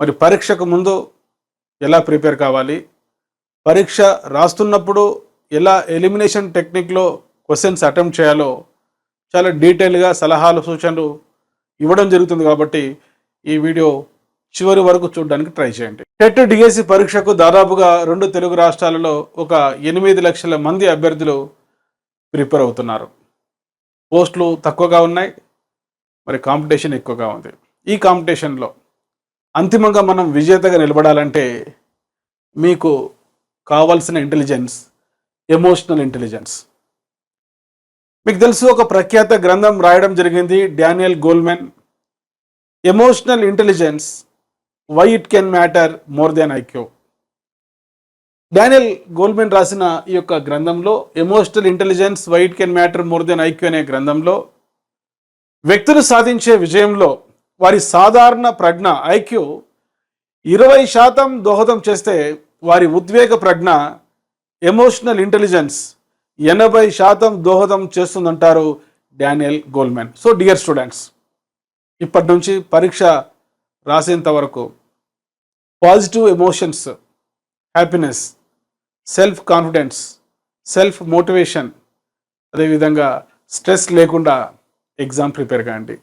మరి పరీక్షకు ముందు ఎలా ప్రిపేర్ కావాలి? పరీక్ష రాస్తున్నప్పుడు ఎలా ఎలిమినేషన్ టెక్నిక్లో క్వశ్చన్స్ అటెంప్ట్ చేయాలో చాలా డీటెయిల్గా సలహాలు సూచనలు ఇవ్వడం జరుగుతుంది కాబట్టి ఈ వీడియో చివరి వరకు చూడడానికి ట్రై చేయండి. టెట్ డిఎస్సి పరీక్షకు దాదాపుగా రెండు తెలుగు రాష్ట్రాలలో ఒక ఎనిమిది లక్షల మంది అభ్యర్థులు ప్రిపేర్ అవుతున్నారు. పోస్టులు తక్కువగా ఉన్నాయి. మరి కాంపిటీషన్ ఎక్కువగా ఉంది. ఈ కాంపిటీషన్లో అంతిమంగా మనం విజేతగా నిలబడాలంటే మీకు కావాల్సిన ఇంటెలిజెన్స్ ఎమోషనల్ ఇంటెలిజెన్స్ మీకు తెలుసు ఒక ప్రఖ్యాత గ్రంథం రాయడం జరిగింది Daniel Goleman. Emotional intelligence why it can matter more than IQ Daniel Goleman రాసిన ఈ యొక్క గ్రంథంలో emotional intelligence why it can matter more than IQ అనే గ్రంథంలో వ్యక్తులు సాధించే విజయంలో వారి సాధారణ ప్రజ్ఞ ఐక్యూ ఇరవై శాతం దోహదం చేస్తే వారి ఉద్వేగ ప్రజ్ఞ ఎమోషనల్ ఇంటెలిజెన్స్ ఎనభై శాతం దోహదం చేస్తుందంటారు Daniel Goleman so dear students ఇప్పటి నుంచి పరీక్ష రాసేంత వరకు positive emotions happiness self confidence self motivation అదేవిధంగా స్ట్రెస్ లేకుండా ఎగ్జామ్ ప్రిపేర్ కాండి.